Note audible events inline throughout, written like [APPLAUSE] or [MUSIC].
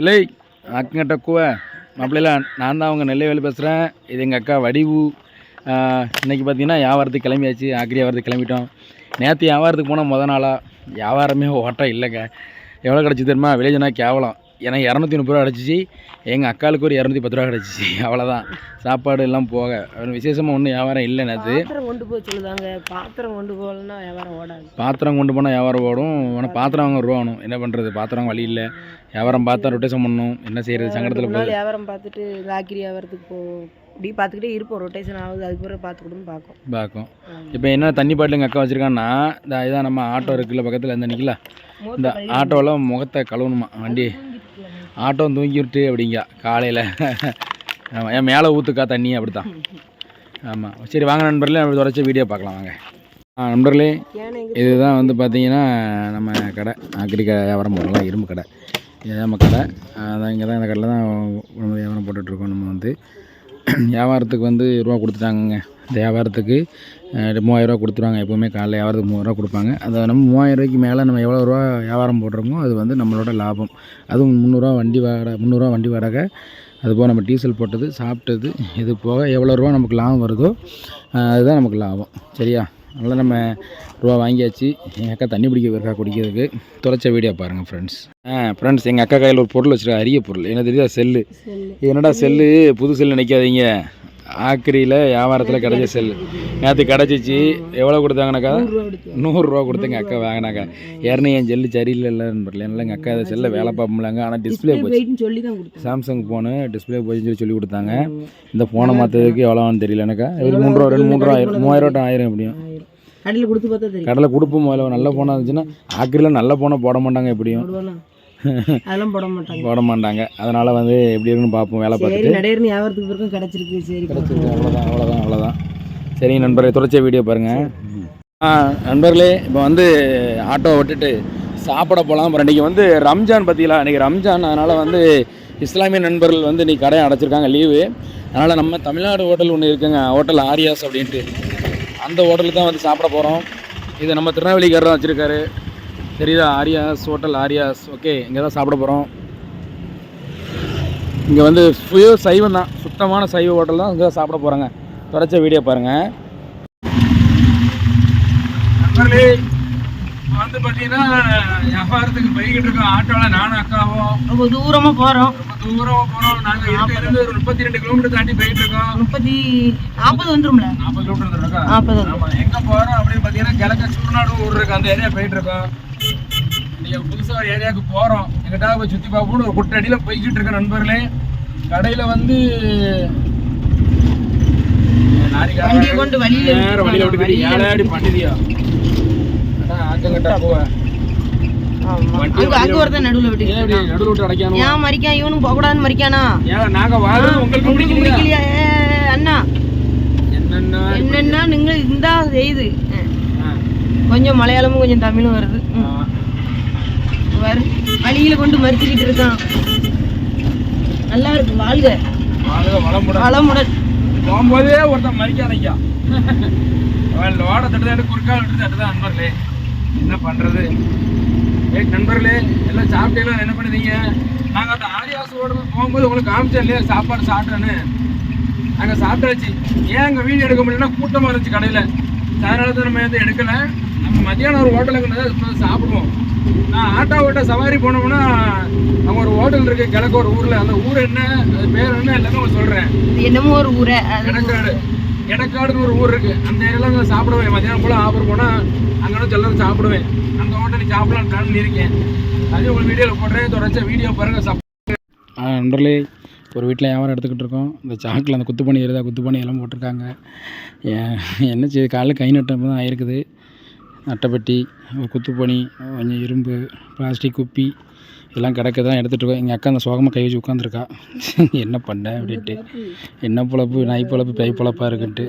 இல்லை அக்கங்கிட்ட கூவ. மாப்பிள்ளைல நான் தான் அவங்க நெல்லைவேலி பேசுகிறேன் இது எங்கள் அக்கா வடிவு. இன்றைக்கி பார்த்தீங்கன்னா வியாபாரத்துக்கு கிளம்பியாச்சு. ஆக்கிரி வியாபாரத்துக்கு கிளம்பிட்டோம். நேற்று வியாபாரத்துக்கு போனால் மொதல் நாளாக வியாபாரமே ஓட்டம் இல்லைங்க. எவ்வளோ கிடச்சி தெரியுமா? வில்லேஜ்னா கேவலம். எனக்கு இரநூத்தி முப்பது ரூபா கிடச்சிச்சு எங்கள் அக்காளுக்கு ஒரு இரநூத்தி பத்து ரூபா கிடச்சிச்சு. [LAUGHS] அவ்வளோதான் சாப்பாடு எல்லாம் போக. விசேஷமாக ஒன்றும் வியாபாரம் இல்லை நேற்று பாத்திரம் கொண்டு போய் சொல்லுதாங்க. பாத்திரம் கொண்டு போகலன்னா வியாபாரம் ஓடாது. பாத்திரம் கொண்டு போனால் வியாபாரம் ஓடும். ஆனால் பாத்திரம் வாங்க ரூபா வேணும். என்ன பண்ணுறது பாத்திரம் வழி இல்லை. வியாபாரம் பார்த்தா ரொட்டேஷன் பண்ணணும். என்ன செய்கிறது சங்கடத்தில் போகுது. வியாபாரம் பார்த்துட்டு ஆக்கிரி வியாபாரத்துக்கு போ. இப்படி பார்த்துக்கிட்டே இருப்போம். ரொட்டேஷன் ஆகுது. அதுக்கு பிறகு பார்த்துக்கிட்டு பார்க்கும். பார்க்கும். இப்போ என்ன தண்ணி பாட்டில் எங்கள் அக்கா வச்சுருக்கான்னா இந்த இதான் நம்ம ஆட்டோ இருக்குல்ல பக்கத்தில் இந்த நிற்கல இந்த ஆட்டோவில் முகத்தை கழுவணுமா? வண்டி ஆட்டோ தூங்கி விட்டு அப்படிங்க காலையில். ஆமாம் ஏன் மேலே ஊற்றுக்கா தண்ணி? அப்படித்தான். ஆமாம் சரி வாங்க நண்பர்களே அப்படி தொடச்சி வீடியோ பார்க்கலாம் வாங்க. ஆ நண்பர்களே இதுதான் வந்து பார்த்தீங்கன்னா நம்ம கடை. ஆக்கிரி வியாபாரம் போடலாம் இரும்பு கடை. இது நம்ம கடை. அதான் இங்கே தான் இந்த கடையில் தான் நம்ம வியாபாரம் போட்டுட்ருக்கோம் நம்ம வந்து. வியாபாரத்துக்கு வந்து ரூபா கொடுத்துட்டாங்கங்க. வியாபாரத்துக்கு மூவாயிரரூவா கொடுத்துருவாங்க. எப்போவுமே காலைல வியாபாரத்துக்கு மூவாயிரரூவா கொடுப்பாங்க. அதை நம்ம மூவாயிரம் ரூபாய்க்கு மேலே நம்ம எவ்வளோ ரூபா வியாபாரம் போடுறோமோ அது வந்து நம்மளோட லாபம். அதுவும் முந்நூறுரூவா வண்டி வாடகை முந்நூறுரூவா வண்டி வாடகை அதுபோக நம்ம டீசல் போட்டது சாப்பிட்டது இது போக எவ்வளோ ரூபா நமக்கு லாபம் வருதோ அதுதான் நமக்கு லாபம். சரியா? அதனால் நம்ம ரூபா வாங்கியாச்சு. எங்கள் அக்கா தண்ணி பிடிக்க போயிருக்கா குடிக்கிறதுக்கு. தொலைச்ச வீடியோ பாருங்கள் ஃப்ரெண்ட்ஸ் ஆ ஃப்ரெண்ட்ஸ் எங்கள் அக்கா கையில் ஒரு பொருள் வச்சுருக்கா அரிய பொருள். என்ன தெரியுதா? செல்லு. என்னடா செல்லு? புது செல்லு நினைக்காதீங்க. ஆக்கிரியில் வியாபாரத்தில் கிடைச்ச செல்லு நேற்று கிடச்சிச்சு. எவ்வளோ கொடுத்தாங்கனாக்கா? நூறுரூவா கொடுத்து எங்கள் அக்கா வாங்கினாக்கா. ஏற்கனவே என் செல்லு சரியில்லைன்னு பரல என்னால் எங்கள் அக்கா அதை செல்லை வேலை பார்ப்போம்லாங்க ஆனால் டிஸ்பிளே போச்சு. சாம்சங் ஃபோனு டிஸ்பிளே போச்சுன்னு சொல்லி சொல்லி கொடுத்தாங்க. இந்த ஃபோனை மாற்றுறதுக்கு எவ்வளோன்னு தெரியல எனக்கா மூணு ரூபா ரெண்டு ரூபா ஆயிரம் மூவாயிரம் ஆயிரம் எப்படியும். கடையில் கொடுத்து பார்த்தா தெரியும். கடலை கொடுப்போம் முதல்ல. நல்ல ஃபோனாக இருந்துச்சுன்னா ஆக்கிரியில் நல்ல ஃபோனை போட மாட்டாங்க எப்படியும். அதெல்லாம் போட மாட்டாங்க. போட மாட்டாங்க. அதனால் வந்து எப்படி இருக்குன்னு பார்ப்போம் வேலை பார்த்துட்டு. நடையர்னு வியாபாரத்துக்கு பிறகும் கிடைச்சிருக்கு சரி கிடச்சிருக்கு அவ்வளோதான் அவ்வளோதான் அவ்வளோதான் சரிங்க நண்பர்களே தொடர்ச்சிய வீடியோ பாருங்கள் நண்பர்களே இப்போ வந்து ஆட்டோ விட்டுட்டு சாப்பிட போகலாம் அப்புறம் இன்றைக்கி வந்து ரம்ஜான் பார்த்தீங்களா இன்றைக்கி ரம்ஜான் அதனால் வந்து இஸ்லாமிய நண்பர்கள் வந்து இன்றைக்கி கடையை அடைச்சிருக்காங்க லீவு. அதனால் நம்ம தமிழ்நாடு ஹோட்டல் ஒன்று இருக்குங்க ஹோட்டல் ஆரியாஸ் அப்படின்ட்டு. அந்த ஹோட்டலுக்கு தான் வந்து சாப்பிட போகிறோம் இது நம்ம திருநெல்வேலிக்காரர் தான் வச்சுருக்காரு. தெரியுதா? ஆரியாஸ் ஹோட்டல் ஆரியாஸ் ஓகே இங்கே தான் சாப்பிட போகிறோம் இங்கே வந்து சுய சைவம் தான். சுத்தமான சைவ ஹோட்டல் தான் இங்கே சாப்பிட போகிறாங்க தொடச்ச வீடியோ பாருங்கள் வந்து பார்த்தீங்கன்னா வியாபாரத்துக்கு போய்கிட்டு இருக்கோம். ஆட்டோவில் நானும் அக்காவும். ரொம்ப தூரமா போறோம். ரொம்ப தூரம் போகிறோம் நாங்கள் இருக்கிறது ஒரு முப்பத்தி ரெண்டு கிலோமீட்டர் தாண்டி போயிட்டு இருக்கோம். முப்பத்தி நாற்பது வந்துரும்ல? நாற்பது கிலோமீட்டர் இருக்கா நாற்பது ஆமாம் எங்கே போகிறோம் அப்படின்னு பார்த்தீங்கன்னா கிழக்க சுடுநாடு ஊர் இருக்கு அந்த ஏரியா போயிட்டு இருக்கோம். நீங்கள் புதுசாக ஒரு ஏரியாவுக்கு போகிறோம் எங்கிட்ட போய் சுற்றி பார்ப்போம்னு ஒரு குட்டடியில் போய்கிட்டு இருக்க நண்பர்களே. கடையில் வந்து கொண்டு வழியில வழியில. விட்டுக்கிட்டு ஏழாடி பண்ணிதியா ஆக்கங்கிட்ட போவ. ஆமா. வண்டியை அங்க அங்க ஒருத்தன் நடுவுல விட்டு ஏன் இப்படி நடுவில் விட்டு அடைக்கானு ஏன் மறிக்கான் இவனும் போக கூடாதுன்னு மறிக்கானா? ஏன் நாங்க வாழ்றது உங்களுக்கு உங்களுக்கு பிடிக்கலையா? பிடிக்கலையா? ஏ, அண்ணா. என்னன்னா நீங்க இந்தா செய்யுது கொஞ்சம் மலையாளமும் கொஞ்சம் தமிழும் வருது. வரு வழியில கொண்டு மறிச்சுக்கிட்டு இருக்கான். நல்லா இருக்கு வாழ்க. வளமுடன். போகும்போதே ஒருத்தன் மறிக்காதையா லோட தட்டு குறுக்கால் விட்டு தட்டுதான் நண்பர்களே. என்ன பண்றது? ஏய் நண்பர்களே எல்லாம் சாப்பிட்டீங்களா? என்ன பண்ணுறீங்க நாங்கள் அந்த ஆரியாஸ் ஹோட்டல் போகும்போது உங்களுக்கு இல்லையா? சாப்பாடு சாப்பிட்டேன்னு நாங்கள் சாப்பிட்டாச்சு. ஏன் அங்கே வீடியோ எடுக்க முடியலன்னா கூட்டமாக இருந்துச்சு கடையில். அதனால தான் நம்ம வந்து எடுக்கலை. மத்தியானம் ஒரு ஹோட்டலுக்கு சாப்பிடுவோம். நான் ஆட்டோ ஓட்ட சவாரி போனோம்னா அங்கே ஒரு ஹோட்டல் இருக்கு கிழக்கு ஒரு ஊரில். அந்த ஊர் என்ன அது பேர் என்ன எல்லாமே உங்களுக்கு சொல்கிறேன் இது என்னமோ ஒரு ஊரை அது எடக்காடு எடக்காடுன்னு ஒரு ஊர் இருக்கு. அந்த ஏரியால நான் சாப்பிடுவேன். மத்தியானம் போல ஆஃபர் போனா அங்கே செல்லரும் சாப்பிடுவேன். அந்த ஹோட்டலுக்கு சாப்பிடலாம் பிளான் இருக்கேன் அது உங்களுக்கு வீடியோவில் போடுறேன். தொடர்ச்சி வீடியோ பாருங்க நண்பர்களே ஒரு வீட்டில் வியாபாரம் எடுத்துக்கிட்டு இருக்கோம். இந்த சாக்கில் அந்த குத்துப்பணி எருதா குத்துப்பணி எல்லாம் போட்டிருக்காங்க. ஏன் என்ன செய்யுது காலைல கை நட்டம் தான் ஆயிருக்குது. அட்டைப்பெட்டி ஒரு குத்துப்பணி கொஞ்சம் இரும்பு பிளாஸ்டிக் குப்பி எல்லாம் கிடக்க தான் எடுத்துகிட்டு இருக்கோம். எங்கள் அக்கா அந்த சோகமாக கை வச்சு உட்காந்துருக்கா [LAUGHS] என்ன பண்ண அப்படின்ட்டு. என்ன பொழப்பு நாய் பொழப்பு பேய் பொழப்பாக இருக்குன்ட்டு.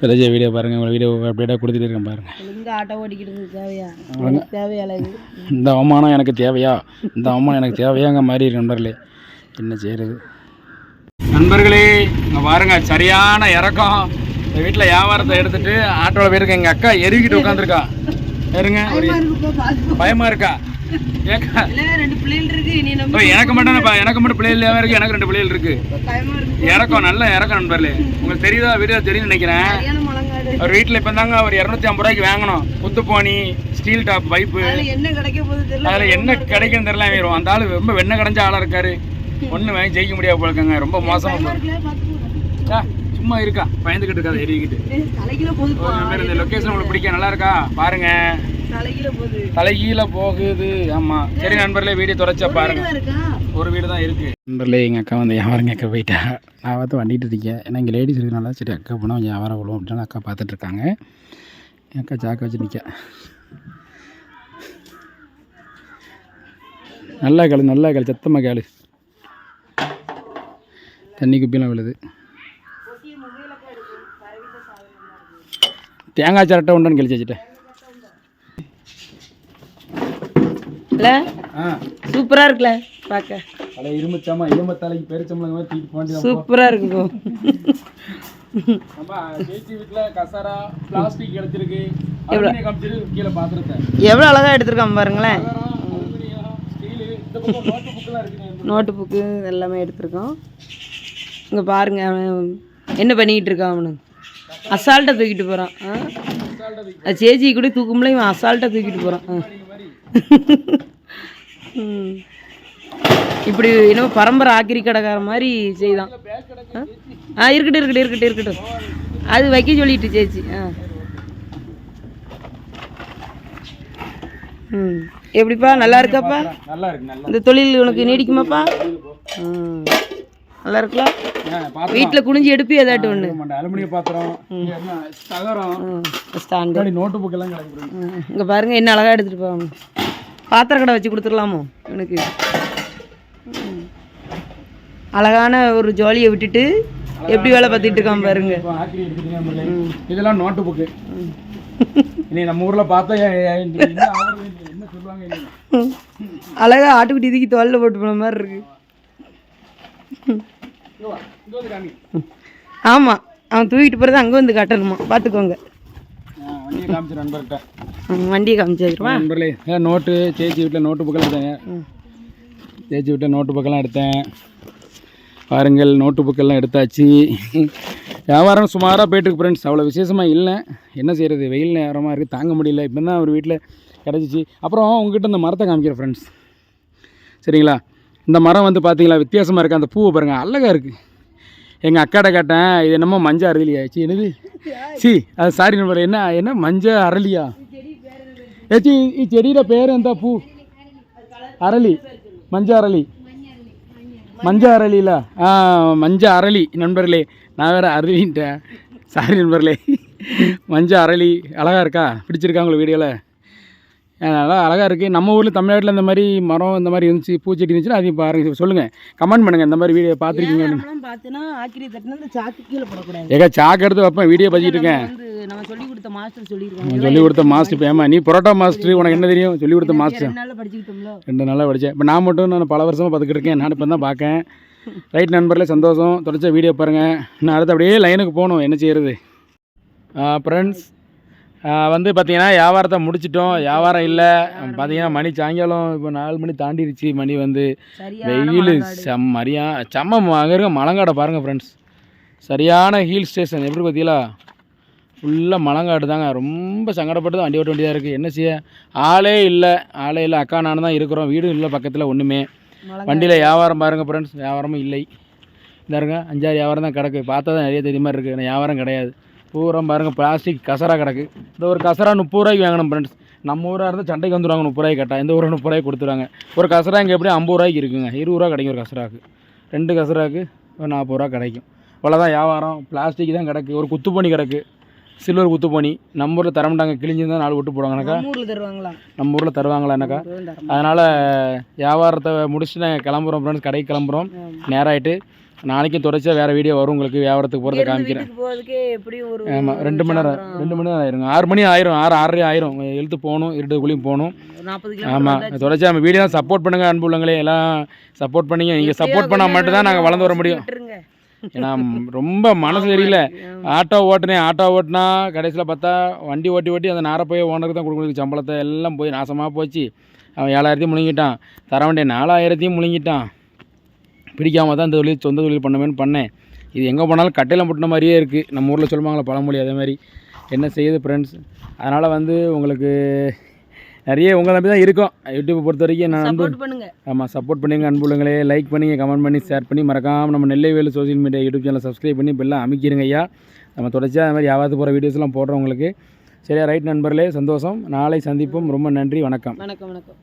தெரிஞ்ச வீடியோ பாருங்கள் உங்கள் வீடியோ அப்டேட்டாக கொடுத்துட்டு இருக்கேன் பாருங்கள் ஆட்டோ ஓட்டிக்கிட்டு தேவையா? இந்த அவமானம் எனக்கு தேவையா? இந்த அவமானம் எனக்கு தேவையாங்க மாதிரி இருக்கு நண்பர்களே. என்ன செய்கிறது நண்பர்களே இங்கே பாருங்க சரியான இறக்கம். இந்த வீட்டில் வியாபாரத்தை எடுத்துட்டு ஆட்டோவில் போயிருக்க எங்கள் அக்கா எருகிட்டு உட்காந்துருக்கா. இருங்க ஒரு பயமா இருக்கா? எனக்கு மட்டும் எனக்கு மட்டும் பிள்ளைகள் இருக்கு எனக்கு ரெண்டு பிள்ளைகள் இருக்கு. இறக்கம் நல்ல இறக்கம் நண்பர்களே. உங்களுக்கு தெரியுதா வீடியோ தெரியும்னு நினைக்கிறேன். அவர் வீட்டில் இப்போ தாங்க அவர் இரநூத்தி ஐம்பது ரூபாய்க்கு வாங்கணும். குத்துப்போனி ஸ்டீல் டாப் பைப்பு. அதுல என்ன கிடைக்க போகுது தெரியல. அதில் என்ன கிடைக்குன்னு தெரியல வரும் அந்த ஆள் ரொம்ப வெண்ணெய் கடைஞ்ச ஆளாக இருக்காரு. [LAUGHS] ஒன்றும் வாங்கி ஜெயிக்க முடியாது போல இருக்குங்க ரொம்ப மோசமாக சும்மா இருக்கா? பயந்துக்கிட்டு இருக்காது எரிக்கிட்டு. ஒரு பேர் இந்த லொக்கேஷன் உங்களுக்கு பிடிக்க? நல்லா இருக்கா? பாருங்க. தலைகீழ போகுது. போகுது. ஆமா. சரி நண்பர்களே வீடியோ தொடச்சா பாருங்க. ஒரு வீடு தான் இருக்கு. நண்பர்களே எங்கள் அக்கா வந்து வியாபாரம் கேட்க போயிட்டா. நான் பார்த்து வண்டிட்டு இருக்கேன். ஏன்னா இங்கே லேடிஸ் இருக்கனால சரி அக்கா போனால் கொஞ்சம் வியாபாரம் விழுவும் அப்படின்னு அக்கா பார்த்துட்டு இருக்காங்க. என் அக்கா சாக்க வச்சு நிற்க நல்லா கேளு நல்லா கேளு. சத்தமாக கேளு. தண்ணி குப்பியெல்லாம் விழுது. தேங்காய் சரட்டை உண்டுன்னு கழிச்சு வச்சுட்டேன். இல்ல ஆ. சூப்பரா இருக்குல்ல? பாக்க. தலை இரும்புச்சாமா இரும்பு தலைக்கு பெருச்சம்பளங்க மாதிரி தூக்கிட்டு போண்டியதான் சூப்பரா இருக்கும் நம்ம ஜெயிச்சி வீட்டில் கசாரா பிளாஸ்டிக் காமிச்சிருக்கு கீழே பாத்திரத்தை. எவ்வளவு அழகா எடுத்திருக்கான் பாருங்களேன். நோட்டு புக்கு எல்லாமே எடுத்திருக்கோம். இங்க பாருங்க அவன் என்ன பண்ணிக்கிட்டு இருக்கான் அவனு? அசால்ட்டா தூக்கிட்டு போறான். ஆ? சேச்சி கூட தூக்கும்ல இவன் அசால்ட்டா தூக்கிட்டு. ம். இப்படி என்னமோ பரம்பரை ஆக்கிரி கடைக்கார மாதிரி செய்தான். ஆ? இருக்கட்டும் இருக்கட்டும் இருக்கட்டும் இருக்கட்டும். அது வைக்க சொல்லிட்டு சேச்சி ஆ. ம். எப்படிப்பா? நல்லா இருக்காப்பா? நல்லா இருக்கு நல்லா இந்த தொழில் உனக்கு நீடிக்குமாப்பா? ம். நல்லா இருக்கலாம் வீட்டில் குனிஞ்சு எடுப்பி ஏதாட்டு ஒன்று அலுமினிய பாத்திரம் தகரம் நோட்டு புக்கெல்லாம் கிடைக்கும் இங்கே பாருங்க என்ன அழகாக எடுத்துகிட்டு போவாங்க பாத்திர கடை வச்சு கொடுத்துடலாமோ எனக்கு. அழகான ஒரு ஜோலியை விட்டுட்டு எப்படி வேலை பார்த்துட்டு இருக்கான் பாருங்க. இதெல்லாம் நோட்டு புக்கு இனி நம்ம ஊர்ல பார்த்தா என்ன ஆகுறது, என்ன சொல்லுவாங்க இனி? அழகா ஆட்டுக்குட்டி இதுக்கி தோல்ல போட்டு போன மாதிரி இருக்கு. ஆமாம் அவன் தூக்கிட்டு போகிறது அங்கே வந்து கட்டணுமா? பார்த்துக்கோங்க வண்டியை காமிச்சு நண்பர்கிட்ட. வண்டியை காமிச்சிருவா நண்பர்களே நோட்டு சேச்சி வீட்டில் நோட்டு புக்கெல்லாம் எடுத்தேன் சேச்சி வீட்டில் நோட்டு புக்கெல்லாம் எடுத்தேன். பாருங்கள் நோட்டு புக்கெல்லாம் எடுத்தாச்சு. வியாபாரம் சுமாராக போயிட்டுருக்கு ஃப்ரெண்ட்ஸ் அவ்வளோ விசேஷமாக இல்லை. என்ன செய்கிறது வெயில் நேரமாக இருக்குது தாங்க முடியல. இப்போ தான் ஒரு வீட்டில் கிடச்சிச்சு. அப்புறம் உங்ககிட்ட இந்த மரத்தை காமிக்கிறேன் ஃப்ரெண்ட்ஸ் சரிங்களா? இந்த மரம் வந்து பார்த்திங்களா வித்தியாசமாக இருக்குது அந்த பூவை பாருங்கள் அழகாக இருக்குது எங்கள் அக்காட்ட கேட்டேன் இது என்னமோ மஞ்சள் அரளியாச்சு என்னது? சி அது சாரி நம்பர் என்ன என்ன மஞ்சள் அரளியா? ஏச்சி இ செடியோட பேர் எந்த பூ? அரளி மஞ்சள் அரளி. மஞ்சள் அரளியில் ஆ மஞ்சள் அரளி. நண்பர்களே நான் வேறு அருளின்ட்டேன் சாரி நண்பர்களே. மஞ்சள் அரளி அழகாக இருக்கா? பிடிச்சிருக்கா உங்களை வீடியோவில் நல்லா அழகாக இருக்குது நம்ம ஊரில் தமிழ்நாட்டில் இந்த மாதிரி மரம் இந்த மாதிரி இருந்துச்சு பூச்செடி இருந்துச்சுன்னா அதையும் பாருங்க சொல்லுங்கள் கமெண்ட் பண்ணுங்கள் இந்த மாதிரி வீடியோ பார்த்துருக்கீங்கன்னு நம்மளாம் பார்த்தோன்னா ஆக்கிரி தட்டினா சாக்கு கீழே போடக்கூடாது. ஏக்கா சாக்கு எடுத்து வைப்பேன் வீடியோ பதிச்சிட்டு இருக்கேன் நம்ம சொல்லி கொடுத்த மாஸ்டர் சொல்லியிருக்காங்க. சொல்லி கொடுத்த மாஸ்டர் ஏமா நீ பரோட்டா மாஸ்டர் உனக்கு என்ன தெரியும்? சொல்லி கொடுத்த மாஸ்டர் ரெண்டு நாளாக படித்தேன் இப்போ நான் மட்டும் நான் பல வருஷமாக பார்த்துக்கிட்டு இருக்கேன். நான் இப்போ தான் பார்க்கேன். ரைட் நண்பர்களே சந்தோஷம். தொடச்ச வீடியோ பாருங்கள் நான் அடுத்து அப்படியே லைனுக்கு போகணும். என்ன செய்கிறது ஃப்ரெண்ட்ஸ் வந்து பார்த்தீங்கன்னா வியாபாரத்தை முடிச்சிட்டோம். வியாபாரம் இல்லை. பார்த்தீங்கன்னா மணி சாயங்காலம் இப்போ நாலு மணி தாண்டிடுச்சு மணி வந்து வெயில் செம் மரியா செம்ம அங்கே இருக்க மலங்காடை பாருங்கள் ஃப்ரெண்ட்ஸ் சரியான ஹில் ஸ்டேஷன் எப்படி பார்த்தீங்களா ஃபுல்லாக மலங்காடு தாங்க. ரொம்ப சங்கடப்பட்டு தான் வண்டி ஓட்ட வேண்டியதாக இருக்குது என்ன செய்ய? ஆளே இல்லை. ஆளே இல்லை. அக்கா நானும் தான் இருக்கிறோம். வீடும் இல்லை பக்கத்தில் ஒன்றுமே வண்டியில் வியாபாரம் பாருங்கள் ஃப்ரெண்ட்ஸ் வியாபாரமும் இல்லை. இந்த இருங்க அஞ்சாறு வியாபாரம் தான் கிடக்கு. பார்த்தா தான் நிறைய தெரியுமா இருக்குது ஆனால் வியாபாரம் கிடையாது. பூரா பாருங்கள் பிளாஸ்டிக் கசரா கிடக்கு. இந்த ஒரு கசரா முப்பது ரூபாய்க்கு வாங்கணும் ஃப்ரெண்ட்ஸ் நம்ம ஊராக இருந்தால் சண்டைக்கு வந்துடுவாங்க முப்பது ரூபாய்க்கு கேட்டால் இந்த ஊரில் முப்பது ரூபாய்க்கு கொடுத்துருவாங்க. ஒரு கசரா இங்கே எப்படி ஐம்பது ரூபாய்க்கு இருக்குங்க? இருபது ரூபா கிடைக்கும் ஒரு கசராக்கு. ரெண்டு கசராக்கு ஒரு நாற்பது ரூபா கிடைக்கும். அவ்வளோதான் வியாபாரம். பிளாஸ்டிக் தான் கிடக்கு. ஒரு குத்துப்பணி கிடக்கு. சில்வர் குத்துப்பணி. நம்ம ஊரில் தர மாட்டாங்க. கிழிஞ்சிருந்தா நாலு விட்டு போடுவாங்கனாக்கா. நம்ம ஊரில் தருவாங்களா நம்ம ஊரில் தருவாங்களானாக்கா ஊர்ல தர அதனால் வியாபாரத்தை முடிச்சுட்டு நாங்கள் கிளம்புறோம் ஃப்ரெண்ட்ஸ் கடைக்கு கிளம்புறோம். நேராகிட்டு நாளைக்கும் தொடர்ச்சியாக வேறு வீடியோ வரும். உங்களுக்கு வியாபாரத்துக்கு போகிறத காமிக்கிறேன். ஆமாம் ரெண்டு மணி நேரம் ரெண்டு மணி நேரம் ஆயிருங்க ஆறு மணி ஆயிரும் ஆறு ஆறரை ஆயிரும். எழுத்து போகணும் இருட்டுக்குள்ளேயும் போகணும். ஆமாம் தொடர்ச்சியாக நம்ம வீடியோ சப்போர்ட் பண்ணுங்கள் அன்பு உள்ளங்களே. எல்லாம் சப்போர்ட் பண்ணீங்க. நீங்கள் சப்போர்ட் பண்ணால் மட்டும்தான் நாங்கள் வளர்ந்து வர முடியும். ஏன்னா ரொம்ப மனசு சரியில்ல ஆட்டோ ஓட்டினேன் ஆட்டோ ஓட்டினா கடைசியில் பார்த்தா வண்டி ஓட்டி ஓட்டி அந்த நாரை போய் ஓனருக்கு தான் கொடுக்கணும். சம்பளத்தை எல்லாம் போய் நாசமாக போச்சு. அவன் ஏழாயிரத்தையும் முழுங்கிட்டான். தர வேண்டிய நாலாயிரத்தையும் முழுங்கிட்டான். பிடிக்காம தான் இந்த தொழில் சொந்த தொழில் பண்ணமேன்னு பண்ணேன். இது எங்கே போனாலும் கட்டையில் முட்டின மாதிரியே இருக்குது நம்ம ஊரில் சொல்லுவாங்களே பழமொழி அதே மாதிரி. என்ன செய்யுது ஃப்ரெண்ட்ஸ் அதனால் வந்து உங்களுக்கு நிறைய உங்களை நம்பி தான் இருக்கோம். யூடியூப்பை பொறுத்த வரைக்கும் நான் பண்ணுங்க. ஆமாம் சப்போர்ட் பண்ணுங்க அன்புள்ளங்களே லைக் பண்ணி கமெண்ட் பண்ணி ஷேர் பண்ணி மறக்காமல் நம்ம Nellaivelu social media YouTube channel subscribe பண்ணி பெல்லாம் அமைக்கிருங்க ஐயா. நம்ம தொடர்ச்சியாக அது மாதிரி யாவது போகிற வீடியோஸ்லாம் போடுறோம் உங்களுக்கு சரியா ரைட் நண்பர்களே சந்தோஷம். நாளை சந்திப்போம். ரொம்ப நன்றி வணக்கம். வணக்கம் வணக்கம்.